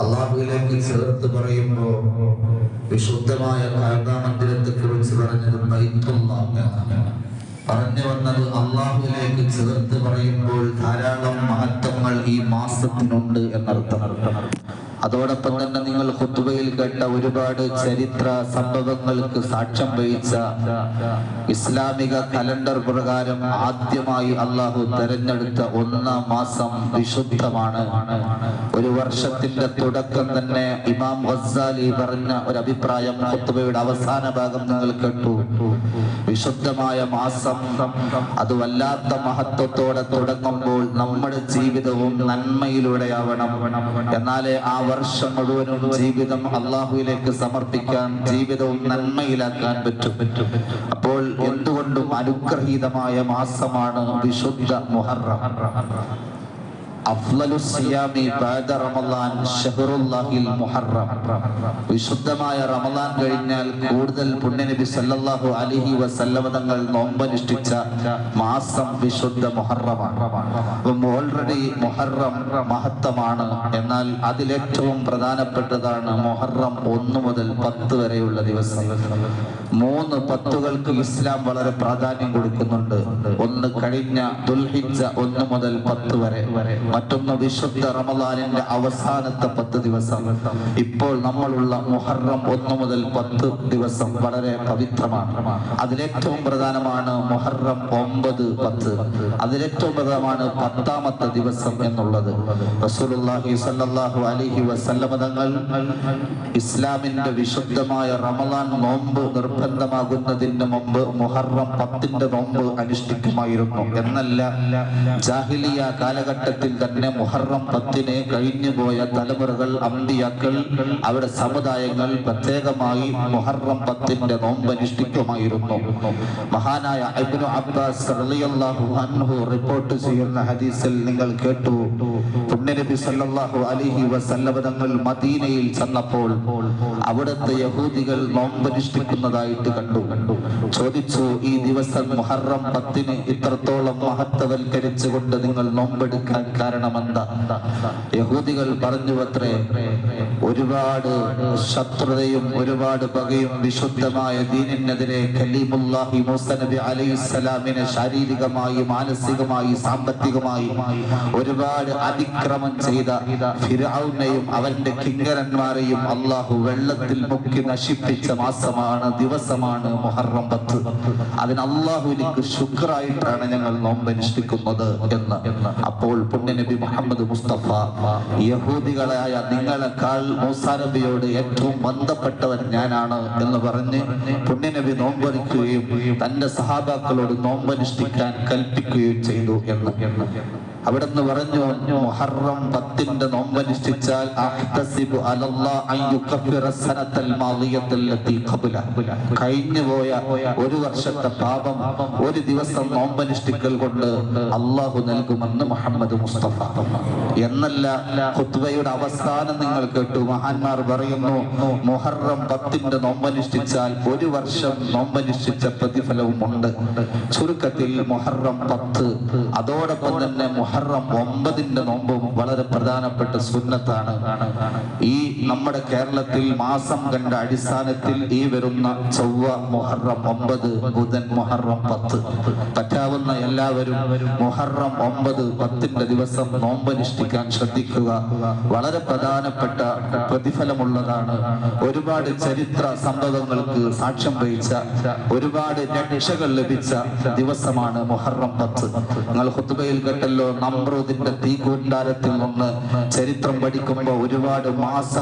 അള്ളാഹുവിലേക്ക് ചേർത്ത് പറയുമ്പോൾ വിശുദ്ധമായ കാഴ്താമന്ദിരത്തെ കുറിച്ച് പറഞ്ഞത്. പറഞ്ഞു വന്നത് അള്ളാഹുവിലേക്ക് ചേർത്ത് പറയുമ്പോൾ ധാരാളം മഹത്വങ്ങൾ ഈ മാസത്തിനുണ്ട് എന്നർത്ഥം അതോടൊപ്പം തന്നെ നിങ്ങൾ ഹുത്തുബയിൽ കേട്ട ഒരുപാട് ചരിത്ര സംഭവങ്ങൾക്ക് സാക്ഷ്യം വഹിച്ച ഇസ്ലാമിക കലണ്ടർ പ്രകാരം ആദ്യമായി അള്ളാഹു തെരഞ്ഞെടുത്ത ഒന്നാം മാസം വിശുദ്ധമാണ്. ഒരു വർഷത്തിന്റെ തുടക്കം തന്നെ ഇമാം ഗസാലി പറഞ്ഞ ഒരു അഭിപ്രായം ഹുത്തുബയുടെ അവസാന ഭാഗം നിങ്ങൾ കേട്ടു. വിശുദ്ധമായ മാസം അത് വല്ലാത്ത മഹത്വത്തോടെ തുടങ്ങുമ്പോൾ നമ്മുടെ ജീവിതവും നന്മയിലൂടെയാവണം. എന്നാലേ ആ വർഷം മുഴുവനും ജീവിതം അള്ളാഹുവിലേക്ക് സമർപ്പിക്കാൻ ജീവിതവും നന്മയിലാക്കാൻ പറ്റും. അപ്പോൾ എന്തുകൊണ്ടും അനുഗ്രഹീതമായ മാസമാണ് വിശുദ്ധ മുഹറം. വിശുദ്ധമായ റമലാൻ കഴിഞ്ഞാൽ കൂടുതൽ പുണ്യനബി സല്ലല്ലാഹു അലൈഹി വസല്ലമ തങ്ങൾ നോമ്പനുഷ്ഠിച്ച മാസം വിശുദ്ധ മുഹറമാണ്. ഓൾറെഡി മുഹറം മഹത്വമാണ് എന്നാൽ അതിലേറ്റവും പ്രധാനപ്പെട്ടതാണ് മുഹറം ഒന്ന് മുതൽ പത്ത് വരെയുള്ള ദിവസം. മൂന്ന് പത്തുകൾക്ക് ഇസ്ലാം വളരെ പ്രാധാന്യം കൊടുക്കുന്നുണ്ട്. ഒന്ന് കഴിഞ്ഞ ദുൽഹിജ്ജ ഒന്ന് മുതൽ പത്ത് വരെ. മറ്റൊന്ന് വിശുദ്ധ റമദാനിന്റെ അവസാനത്തെ പത്ത് ദിവസം. ഇപ്പോൾ നമ്മളുള്ള മുഹറം ഒന്ന് മുതൽ പത്ത് ദിവസം വളരെ പവിത്രമാണ്. അതിലേറ്റവും പ്രധാനമാണ് മുഹറം ഒമ്പത് പത്ത്. അതിലേറ്റവും പ്രധാനമാണ് പത്താമത്തെ ദിവസം എന്നുള്ളത്. റസൂലുള്ളാഹി സല്ലല്ലാഹു അലൈഹി വസല്ലമ തങ്ങൾ ഇസ്ലാമിന്റെ വിശുദ്ധമായ റമദാൻ നോമ്പ് നിർബന്ധമാകുന്നതിന് മുമ്പ് മുഹറം പത്തിന്റെ നോമ്പ് അനുഷ്ഠിക്കുമായിരുന്നു. എന്നല്ല ജാഹിലിയ കാലഘട്ടത്തിൽ തന്നെ മുഹറം പത്തിന് കഴിഞ്ഞുപോയ തലമുറകൾ അമ്പിയാക്കൾ അവരുടെ സമുദായങ്ങൾ പ്രത്യേകമായി മുഹറം പത്തിന്റെ നോമ്പ് അനുഷ്ഠിക്കുമായിരുന്നു മഹാനായ ഇബ്നു അബ്ബാസ് അൻഹു റിപ്പോർട്ട് ചെയ്യുന്ന ഹദീസിൽ നിങ്ങൾ കേട്ടു. പുണ്യനബി സല്ലല്ലാഹു അലൈഹി വസല്ലമ തങ്ങൾ മദീനയിൽ ചെന്നപ്പോൾ അവിടുത്തെ യഹൂദികൾ നോമ്പനുഷ്ഠിക്കുന്നതായിട്ട് കണ്ടു. ചോദിച്ചു ഈ ദിവസം മുഹറം പത്തിന് ഇത്രത്തോളം മഹത്വവൽക്കരിച്ചുകൊണ്ട് നിങ്ങൾ നോമ്പെടുക്കാൻ കാരണമെന്താ. യഹൂദികൾ പറഞ്ഞു അത്രേ ഒരുപാട് ശത്രുതയും ഒരുപാട് പകയും വിശുദ്ധമായ ദീനിനെതിരെ കലീമുല്ലാഹി മൂസ നബി അലൈഹിസ്സലാമിനെ ശാരീരികമായി മാനസികമായി സാമ്പത്തികമായി ഒരുപാട് അതിക്രമം ചെയ്ത ഫിറഔനെയും അവന്റെ കിങ്കരന്മാരെയും അള്ളാഹു വെള്ളത്തിൽ മുക്കി നശിപ്പിച്ച മാസമാണ് ദിവസമാണ് മുഹറം പത്ത്. അതിന് അള്ളാഹുവിലേക്ക് ശുക്രായിട്ടാണ് ഞങ്ങൾ നോമ്പനുഷ്ഠിക്കുന്നത് എന്ന്. അപ്പോൾ പുണ്യനബി മുഹമ്മദ് മുസ്തഫ. യഹൂദികളായ നിങ്ങളെക്കാൾ മൂസാ നബിയോട് ഏറ്റവും ബന്ധപ്പെട്ടവൻ ഞാനാണ് എന്ന് പറഞ്ഞ് പുണ്യനബി നോമ്പൊരിക്കുകയും തന്റെ സഹാബാക്കളോട് നോമ്പനുഷ്ഠിക്കാൻ കൽപ്പിക്കുകയും ചെയ്തു എന്ന്. അവിടുന്ന് പറഞ്ഞു മുഹറം പത്തിന്റെ നോമ്പനുഷ്ഠിച്ചാൽ ഖബല. കഴിഞ്ഞുപോയ ഒരു വർഷത്തെ പാപം ഒരു ദിവസം നോമ്പനുഷ്ഠിക്കൽ കൊണ്ട് അള്ളാഹു നൽകുമെന്ന് മുഹമ്മദ് മുസ്തഫ. എന്നല്ല ഖുത്ബയുടെ അവസാനം നിങ്ങൾ കേട്ടു മഹാന്മാർ പറയുന്നു മുഹറം പത്തിന്റെ നോമ്പനുഷ്ഠിച്ചാൽ ഒരു വർഷം നോമ്പനുഷ്ഠിച്ച പ്രതിഫലവും ഉണ്ട്. ചുരുക്കത്തിൽ മുഹറം പത്ത് അതോടൊപ്പം തന്നെ മുഹറം ഒമ്പതിന്റെ നോമ്പും വളരെ പ്രധാനപ്പെട്ട സുന്നത്താണ്. ഈ നമ്മുടെ കേരളത്തിൽ മാസം കണ്ട അടിസ്ഥാനത്തിൽ ഈ വരുന്ന ചൊവ്വ മൊഹറം ഒമ്പത് ബുധൻ മൊഹറം പത്ത്. പറ്റാവുന്ന എല്ലാവരും മൊഹറം ഒമ്പത് പത്തിന്റെ ദിവസം നോമ്പനുഷ്ഠിക്കാൻ ശ്രദ്ധിക്കുക. വളരെ പ്രധാനപ്പെട്ട പ്രതിഫലമുള്ളതാണ്. ഒരുപാട് ചരിത്ര സംഭവങ്ങൾക്ക് സാക്ഷ്യം വഹിച്ച ഒരുപാട് രക്ഷകൾ ലഭിച്ച ദിവസമാണ് മൊഹറം പത്ത്. നിങ്ങൾ ഹുത്തുബയിൽ കേട്ടല്ലോ നമ്രൂദിന്റെ തീകൂണ്ടാരത്തിൽ നിന്ന് ചരിത്രം പഠിക്കുമ്പോൾ ഒരുപാട്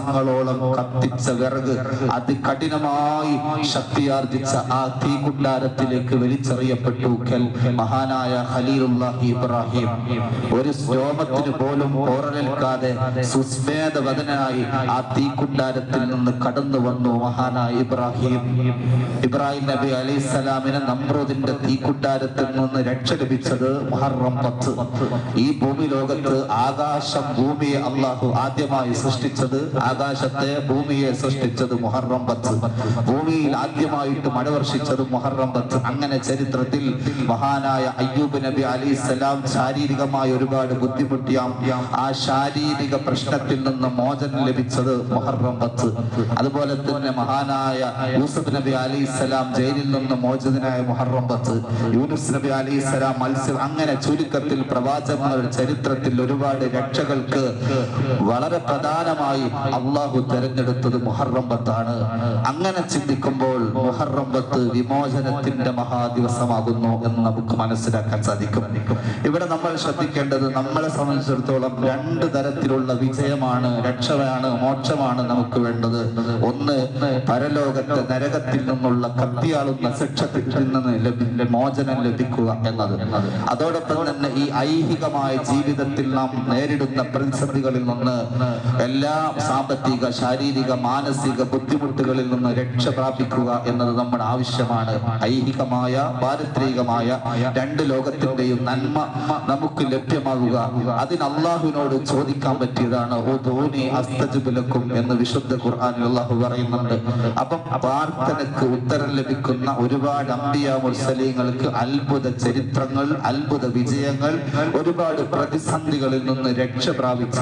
മാസങ്ങളോളം കത്തിച്ച വിറക് അതികഠിനമായി ശക്തിയാർജിച്ച ആ തീകുണ്ടാരത്തിലേക്ക് വലിച്ചെറിയപ്പെട്ടു മഹാനായ ഇബ്രാഹിം. ഒരു രോമത്തിന് പോലും ഓറലേൽക്കാതെ സുസ്മേധവദനായി ആ തീകുണ്ടാരത്തിൽ നിന്ന് കടന്നു വന്നു മഹാനായ ഇബ്രാഹിം. ഇബ്രാഹിം നബി അലൈഹി സ്വലാമിന് നമ്രൂദിന്റെ തീകുണ്ടാരത്തിൽ നിന്ന് രക്ഷ ലഭിച്ചത് മുഹറം പത്ത്. ഈ ഭൂമി ലോകത്ത് ആകാശം ഭൂമിയെ അള്ളാഹു ആദ്യമായി സൃഷ്ടിച്ചത് ആകാശത്തെ ഭൂമിയെ സൃഷ്ടിച്ചത് മുഹറം പത്ത്. ഭൂമിയിൽ ആദ്യമായിട്ട് മഴ വർഷിച്ചത് മുഹറം പത്ത്. അങ്ങനെ ചരിത്രത്തിൽ മഹാനായ അയ്യൂബ് നബി അലി സ്വലാം ശാരീരികമായി ഒരുപാട് ബുദ്ധിമുട്ടിയാം. ആ ശാരീരിക പ്രശ്നത്തിൽ നിന്ന് മോചനം ലഭിച്ചത് മുഹറം പത്ത്. അതുപോലെ തന്നെ മഹാനായ യൂസഫ് നബി അലി സ്വലാം ജയിലിൽ നിന്ന് മോചിതനായ മുഹറം പത്ത്. യൂനുസ് നബി അലി സ്വലാം മത്സ്യം അങ്ങനെ ചുരുക്കത്തിൽ പ്രവാചകങ്ങളുടെ ചരിത്രത്തിൽ ഒരുപാട് രക്ഷകൾക്ക് വളരെ പ്രധാനമായി അള്ളാഹു തെരഞ്ഞെടുത്തത് മുഹറം പത്താണ്. അങ്ങനെ ചിന്തിക്കുമ്പോൾ മുഹറം പത്ത് വിമോചനത്തിന്റെ മഹാദിവസമാകുന്നു എന്ന് നമുക്ക് മനസ്സിലാക്കാൻ സാധിക്കും. ഇവിടെ നമ്മൾ ശ്രദ്ധിക്കേണ്ടത് നമ്മളെ സംബന്ധിച്ചിടത്തോളം രണ്ട് തരത്തിലുള്ള വിജയമാണ് രക്ഷമാണ് മോക്ഷമാണ് നമുക്ക് വേണ്ടത്. ഒന്ന് പരലോകത്തെ നരകത്തിൽ നിന്നുള്ള കത്തിയാളുന്ന ശിക്ഷത്തിൽ നിന്ന് മോചനം ലഭിക്കുക എന്നത്. അതോടൊപ്പം തന്നെ ഈ ഐഹികമായ ജീവിതത്തിൽ നാം നേരിടുന്ന പ്രതിസന്ധികളിൽ നിന്ന് എല്ലാ സാമ്പത്തിക ശാരീരിക മാനസിക ബുദ്ധിമുട്ടുകളിൽ നിന്ന് രക്ഷ പ്രാപിക്കുക എന്നത് നമ്മുടെ ആവശ്യമാണ്. ഐഹികമായ പാരിത്രികമായ രണ്ട് ലോകത്തിന്റെയും നന്മ നമുക്ക് ലഭ്യമാകുക. അതിന് അള്ളാഹുവിനോട് ചോദിക്കാൻ പറ്റിയതാണ് ഓ ധോനി അസ്തജുബിലക്കും എന്ന് വിശുദ്ധ ഖുർആനിൽ അള്ളാഹു പറയുന്നുണ്ട്. അപ്പം പ്രാർത്ഥനക്ക് ഉത്തരം ലഭിക്കുന്ന ഒരുപാട് അമ്പിയ മുർസലീങ്ങൾക്ക് അത്ഭുത ചരിത്രങ്ങൾ അത്ഭുത വിജയങ്ങൾ ഒരുപാട് പ്രതിസന്ധികളിൽ നിന്ന് രക്ഷ പ്രാപിച്ച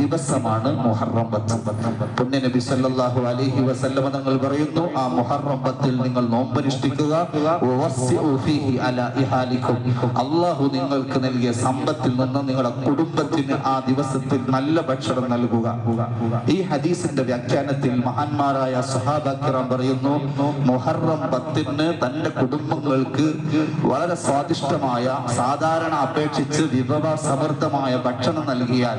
ദിവസമാണ് മുഹറം പത്ത് പുണ്യ നബി സല്ലല്ലാഹു അലൈഹി വസല്ലമ തങ്ങൾ പറയുന്നു ആ മുഹറം പത്തിൽ നിങ്ങൾ നോമ്പനുഷ്ഠിക്കുക അള്ളാഹു നിങ്ങൾക്ക് നൽകിയ സമ്പത്തിൽ നിന്ന് നിങ്ങളുടെ കുടുംബത്തിന് ആ ദിവസത്തിൽ നല്ല ഭക്ഷണം നൽകുക. ഈ ഹദീസിന്റെ വ്യാഖ്യാനത്തിൽ മഹാന്മാരായ സഹാബാക്കിറാം പറയുന്നു മുഹറം പത്തിന് തന്റെ കുടുംബങ്ങൾക്ക് വളരെ സ്വാദിഷ്ടമായ സാധാരണ അപേക്ഷിച്ച് വിഭവ സമൃദ്ധമായ ഭക്ഷണം നൽകിയാൽ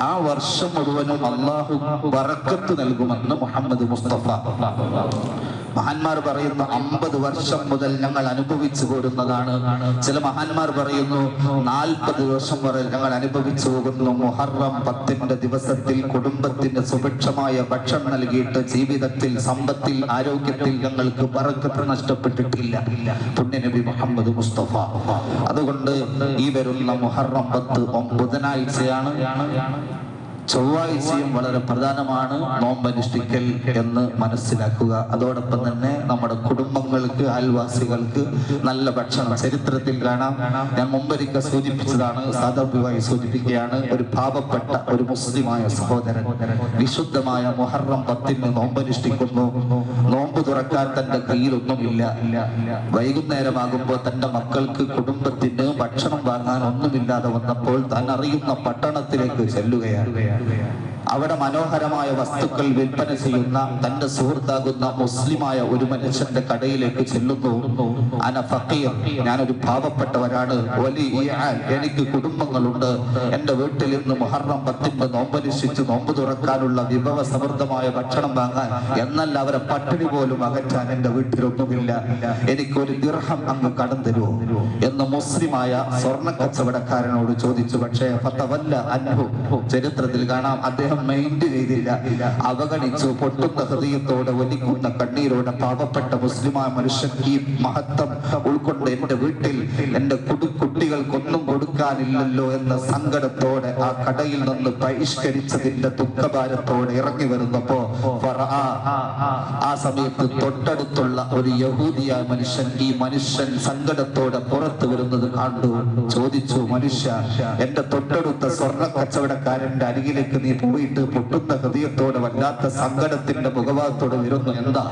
ആ വർഷം മുഴുവനും അള്ളാഹു വറക്കത്ത് നൽകുമെന്ന് മുഹമ്മദ് മുസ്തഫ. മഹാന്മാർ പറയുന്നു അമ്പത് വർഷം മുതൽ ഞങ്ങൾ അനുഭവിച്ചു പോരുന്നതാണ് ചില മഹാന്മാർ പറയുന്നു നാൽപ്പത് വർഷം വരെ ഞങ്ങൾ അനുഭവിച്ചു പോകുന്നു. മുഹറം പത്തിന്റെ ദിവസത്തിൽ കുടുംബത്തിന്റെ സുഭിക്ഷമായ ഭക്ഷണം നൽകിയിട്ട് ജീവിതത്തിൽ സമ്പത്തിൽ ആരോഗ്യത്തിൽ ഞങ്ങൾക്ക് പറക്കത്ത് നഷ്ടപ്പെട്ടിട്ടില്ല. പുണ്യനബി മുഹമ്മദ് മുസ്തഫ. അതുകൊണ്ട് ഈ വരുന്ന മുഹറം പത്ത് ബുധനാഴ്ചയാണ് ചൊവ്വാഴ്ചയും വളരെ പ്രധാനമാണ് നോമ്പനുഷ്ഠിക്കൽ എന്ന് മനസ്സിലാക്കുക. അതോടൊപ്പം തന്നെ നമ്മുടെ കുടുംബങ്ങൾക്ക് അയൽവാസികൾക്ക് നല്ല ഭക്ഷണം. ചരിത്രത്തിൽ കാണാം. ഞാൻ മുമ്പൊരിക്കൽ സൂചിപ്പിച്ചതാണ് സാദർഭ്യമായി സൂചിപ്പിക്കുകയാണ് ഒരു പാപപ്പെട്ട ഒരു മുസ്ലിമായ സഹോദരൻ വിശുദ്ധമായ മൊഹറം പത്തിന് നോമ്പനുഷ്ഠിക്കുന്നു. നോമ്പ് തുറക്കാൻ തന്റെ കയ്യിലൊന്നുമില്ല. വൈകുന്നേരമാകുമ്പോൾ തന്റെ മക്കൾക്ക് കുടുംബത്തിന് ഭക്ഷണം വാങ്ങാൻ ഒന്നുമില്ലാതെ വന്നപ്പോൾ താൻ അറിയുന്ന പട്ടണത്തിലേക്ക് ചെല്ലുകയാണ്. അവിടെ മനോഹരമായ വസ്തുക്കൾ വിൽപ്പന ചെയ്യുന്ന തന്റെ സുഹൃത്താകുന്ന മുസ്ലിമായ ഒരു മനുഷ്യന്റെ കടയിലേക്ക് ചെല്ലുന്നു. അന ഞാനൊരു പാവപ്പെട്ടവരാണ്. എനിക്ക് കുടുംബങ്ങളുണ്ട്. എന്റെ വീട്ടിൽ ഇന്ന് മുഹറം പത്തിന്റെ നോമ്പനുഷ്ഠിച്ച് നോമ്പ് തുറക്കാനുള്ള വിഭവ സമൃദ്ധമായ ഭക്ഷണം വാങ്ങാൻ എന്നല്ല അവരെ പട്ടിണി പോലും അകറ്റാൻ എന്റെ വീട്ടിലൊന്നുമില്ല. എനിക്കൊരു ദിർഹം അങ്ങ് കടം തരുമോ? എന്ന് മുസ്ലിമായ സ്വർണ കച്ചവടക്കാരനോട് ചോദിച്ചു. പക്ഷേ അൻഹു ചരിത്രത്തിൽ കാണാം. അദ്ദേഹം മൈൻഡ് ചെയ്തില്ല. അവഗണിച്ചു. പൊട്ടുന്ന ഹൃദയത്തോടെ ഒലിക്കുന്ന കണ്ണീരോടെ പാവപ്പെട്ട മുസ്ലിമായ മനുഷ്യൻ ഈ മഹത്വം ഉൾക്കൊണ്ട് എന്റെ വീട്ടിൽ എന്റെ കുടു കുട്ടികൾക്കൊന്നും കൊടുക്കാനില്ലല്ലോ എന്ന സങ്കടത്തോടെ ആ കടയിൽ നിന്ന് ബഹിഷ്കരിച്ചതിന്റെ ദുഃഖഭാരത്തോടെ ഇറങ്ങി വരുന്നപ്പോ ആ സമയത്ത് തൊട്ടടുത്തുള്ള ഒരു യഹൂദിയായ മനുഷ്യൻ ഈ മനുഷ്യൻ സങ്കടത്തോടെ പുറത്തു വരുന്നത് കണ്ടു. ചോദിച്ചു മനുഷ്യ എന്റെ തൊട്ടടുത്ത സ്വർണ കച്ചവടക്കാരന്റെ അരികിലേക്ക് നീ പോയിട്ട് പൊട്ടുന്ന ഹൃദയത്തോടെ വല്ലാത്ത സങ്കടത്തിന്റെ മുഖഭാഗത്തോടെ വരുന്നു എന്താ?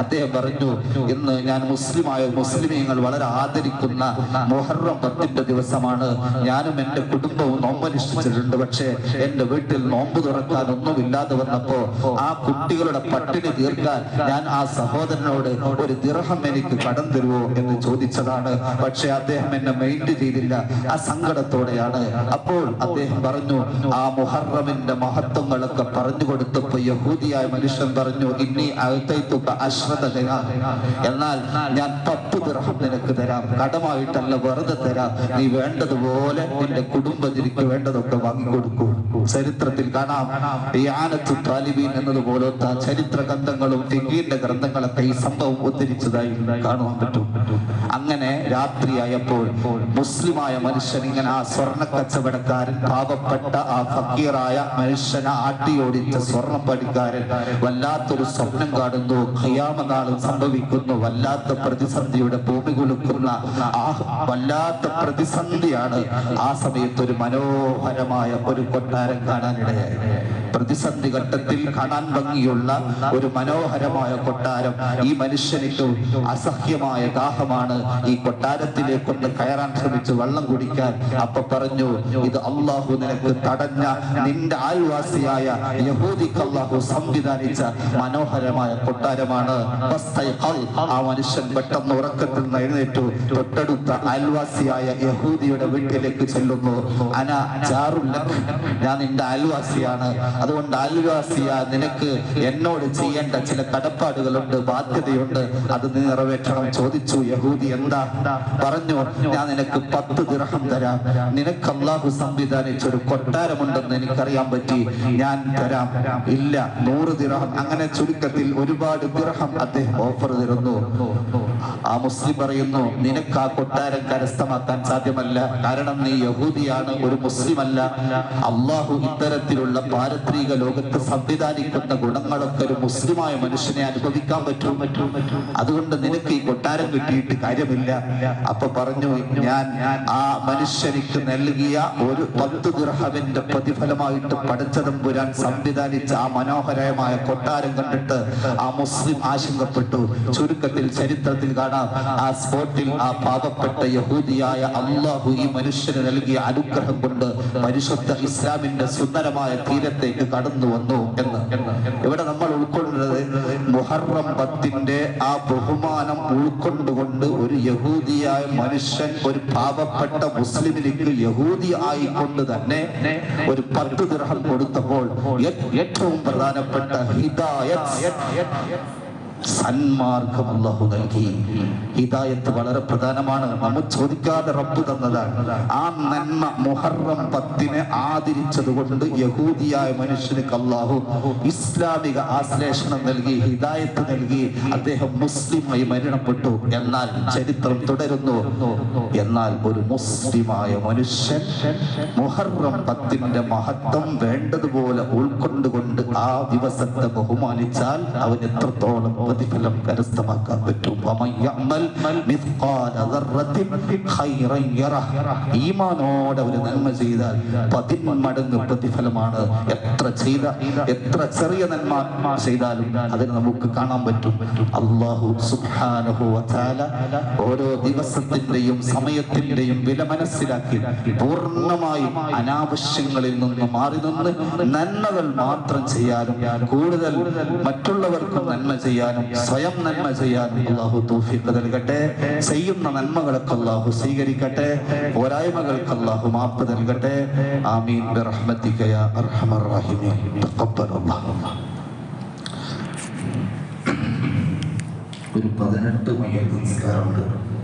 അദ്ദേഹം പറഞ്ഞു ഇന്ന് ഞാൻ മുസ്ലിമായ മുസ്ലിമീങ്ങൾ വളരെ ആദരിക്കുന്ന മൊഹറം പത്തിന്റെ ദിവസമാണ്. ഞാനും എന്റെ കുടുംബവും നോമ്പനുഷ്ഠിച്ചിട്ടുണ്ട്. പക്ഷേ എന്റെ വീട്ടിൽ നോമ്പ് തുറക്കാൻ ഒന്നുമില്ലാതെ വന്നപ്പോ ആ കുട്ടികളുടെ പട്ടിണി തീർക്കാൻ ഞാൻ ആ സഹോദരനോട് ഒരു ദിർഹം എനിക്ക് കടം തരുമോ എന്ന് ചോദിച്ചതാണ്. പക്ഷെ അദ്ദേഹം എന്നെ മൈൻഡ് ചെയ്തില്ല. ആ സങ്കടത്തോടെയാണ്. അപ്പോൾ അദ്ദേഹം പറഞ്ഞു ആ മുഹറമിന്റെ മഹത്വം മഹത്വങ്ങളൊക്കെ പറഞ്ഞു കൊടുത്തപ്പോ യഹൂദിയായ മനുഷ്യൻ പറഞ്ഞു ഇനി അകത്തേത്തുക അശ്രദ്ധ തരാം. എന്നാൽ ഞാൻ പത്ത് ദിർഹം നിനക്ക് തരാം. കടമായിട്ടല്ല വെറുതെ തരാം. നീ വേണ്ടതുപോലെ നിന്റെ കുടുംബത്തിലേക്ക് വേണ്ടതൊക്കെ വാങ്ങിക്കൊടുക്കൂ. ചരിത്രത്തിൽ കാണാം. ഈ ആനത്തു താലിബീൻ എന്നതുപോലത്തെ ചരിത്ര ഗ്രന്ഥങ്ങളും ഫിഖീന്റെ ഗ്രന്ഥങ്ങളൊക്കെ ഈ സംഭവം ഉദ്ധരിച്ചതായി കാണുവാൻ പറ്റും. അങ്ങനെ രാത്രിയായപ്പോൾ മുസ്ലിമായ മനുഷ്യൻ ഇങ്ങനെ ആ സ്വർണ കച്ചവടക്കാരൻ പാവപ്പെട്ട ആ ഫക്കീറായ മനുഷ്യനെ ആട്ടിയോടിച്ച സ്വർണപ്പടിക്കാരൻ വല്ലാത്തൊരു സ്വപ്നം കാണുന്നു. ഖിയാമനാളും സംഭവിക്കുന്നു. വല്ലാത്ത പ്രതിസന്ധിയുടെ ഭൂമി കുലുക്കുന്ന ആ വല്ലാത്ത പ്രതിസന്ധിയാണ് ആ സമയത്ത് ഒരു മനോഹരമായ ഒരു കൊട്ടാരം കാണാനിടയായി പ്രതിസന്ധി ഘട്ടത്തിൽ കാണാൻ ഭംഗിയുള്ള ഒരു മനോഹരമായ കൊട്ടാരം ഈ മനുഷ്യനിക്ക് അസഹ്യമായ ദാഹമാണ് ഈ കൊട്ടാരത്തിലേക്കൊന്ന് കയറാൻ ശ്രമിച്ചു വെള്ളം കുടിക്കാൻ. അപ്പൊ പറഞ്ഞു ഇത് അള്ളാഹു നിനക്ക് തടഞ്ഞ നിന്റെ ആൽവാസിയായ യഹൂദിക്ക് അള്ളാഹു സംവിധാനിച്ച മനോഹരമായ കൊട്ടാരമാണ്. ആ മനുഷ്യൻ പെട്ടെന്ന് ഉറക്കത്തിൽ നിന്ന് എഴുന്നേറ്റു. തൊട്ടടുത്ത അയൽവാസിയായ യഹൂദിയുടെ വീട്ടിലേക്ക് ചെല്ലുന്നു. അന ചാറുല്ല ഞാൻ നിന്റെ അയൽവാസിയാണ് അതുകൊണ്ട് അയൽവാസിയ നിനക്ക് എന്നോട് ചെയ്യേണ്ട ചില കടപ്പാടുകളുണ്ട് ബാധ്യതയുണ്ട്. അത് നീ നിറവേറ്റണം. ചോദിച്ചു യഹൂദി എന്താ? പറഞ്ഞു ഞാൻ നിനക്ക് പത്ത് ദിർഹം തരാം. നിനക്ക് അള്ളാഹു സംവിധാനിച്ച ഒരു കൊട്ടാരമുണ്ടെന്ന് എനിക്കറിയാൻ പറ്റി. ഞാൻ തരാം. ഇല്ല നൂറ് ദിർഹം. അങ്ങനെ ചുരുക്കത്തിൽ ഒരുപാട് ദിർഹം അദ്ദേഹം ഓഫർ തരുന്നു. ആ മുസ്ലിം പറയുന്നു നിനക്ക് ആ കൊട്ടാരം കരസ്ഥമാക്കാൻ സാധ്യമല്ല. കാരണം നീ യഹൂദിയാണ് ഒരു മുസ്ലിം അല്ല അള്ളാഹു ഇത്തരത്തിലുള്ള പാരത്രിക ലോകത്ത് സംവിധാനിക്കുന്ന ഗുണങ്ങളൊക്കെ ഒരു മുസ്ലിമായ മനുഷ്യനെ അനുഭവിക്കാൻ പറ്റും. പറ്റും അതുകൊണ്ട് നിനക്ക് ഈ കൊട്ടാരം കിട്ടിയിട്ട് കാര്യമില്ല. അപ്പൊ പറഞ്ഞു ഞാൻ ആ മനുഷ്യനിക്ക് നൽകിയ ഒരു പത്ത് ദിർഹമിന്റെ പ്രതിഫലമായിട്ട് പടച്ചതമ്പുരാൻ സംവിധാനിച്ച ആ മനോഹരമായ കൊട്ടാരം കണ്ടിട്ട് ആ മുസ്ലിം ആശങ്കപ്പെട്ടു. ചുരുക്കത്തിൽ ചരിത്രത്തിൽ കാണാം. ആ സ്പോട്ടിൽ ആ പാപപ്പെട്ട യഹൂദിയായ അള്ളാഹു ഈ മനുഷ്യന് നൽകിയ അനുഗ്രഹം കൊണ്ട് പരിശുദ്ധ ഇസ്ലാമിന്റെ സുന്ദരമായ തീരത്തേക്ക് കടന്നു വന്നു എന്ന്. ഇവിടെ നമ്മൾ ഉൾക്കൊള്ളുന്നത് മുഹറം പത്തിന്റെ ആ ബഹുമാനം ഉൾക്കൊണ്ടുകൊണ്ട് ഒരു യഹൂദിയായ മനുഷ്യൻ ഒരു പാവപ്പെട്ട മുസ്ലിമിലേക്ക് യഹൂദി ആയിക്കൊണ്ട് തന്നെ ഒരു പത്ത് ദിർഹം കൊടുത്തപ്പോൾ ഏറ്റവും പ്രധാനപ്പെട്ട ഹിദായത്ത് സന്മാർഗം അള്ളാഹു നൽകി ഹിദായത്ത് വളരെ പ്രധാനമാണ്. നമ്മൾ ചോദിക്കാതെ റബ്ബ് തന്നതാണ്. ആ നന്മ മുഹറം പത്തിനെ ആദരിച്ചത് കൊണ്ട് യഹൂദിയായ മനുഷ്യർക്ക് അല്ലാഹു ഇസ്ലാമിക ആശ്ലേഷണം നൽകി ഹിദായത്ത് നൽകി അദ്ദേഹം മുസ്ലിമായി മരണപ്പെട്ടു. എന്നാൽ ചരിത്രം തുടരുന്നു. എന്നാൽ ഒരു മുസ്ലിമായ മനുഷ്യൻ മുഹറം പത്തിന്റെ മഹത്വം വേണ്ടതുപോലെ ഉൾക്കൊണ്ടുകൊണ്ട് ആ ദിവസത്തെ ബഹുമാനിച്ചാൽ അവൻ എത്രത്തോളം പ്രതിഫലം കരസ്ഥമാക്കാൻ പറ്റും. ഒരു നന്മ ചെയ്താൽ പതിന്മടങ്ങ് പ്രതിഫലമാണ്. എത്ര ചെയ്ത എത്ര ചെറിയ നന്മ ചെയ്താലും അതിന് നമുക്ക് കാണാൻ പറ്റും. അള്ളാഹു വതആല ഓരോ ദിവസത്തിന്റെയും സമയത്തിന്റെയും വില മനസ്സിലാക്കി പൂർണമായും അനാവശ്യങ്ങളിൽ നിന്ന് മാറി നിന്ന് നന്മകൾ മാത്രം ചെയ്യാനും കൂടുതൽ മറ്റുള്ളവർക്കും നന്മ ചെയ്യാനും സ്വയം നന്മ ചെയ്യാനും അള്ളാഹു തൗഫീഖ് നൽകട്ടെ. ചെയ്യുന്ന നന്മകൾക്ക് അള്ളാഹു സ്വീകരിക്കട്ടെ. പോരായ്മകൾക്ക് അള്ളാഹു മാപ്പ് നൽകട്ടെ. ആമീൻ. ബിറഹ്മതിക യാ അർഹമർ തഖബ്ബൽ ഒരു പതിനെട്ട് മണിയൊക്കെ നിസ്കാരമുണ്ട്.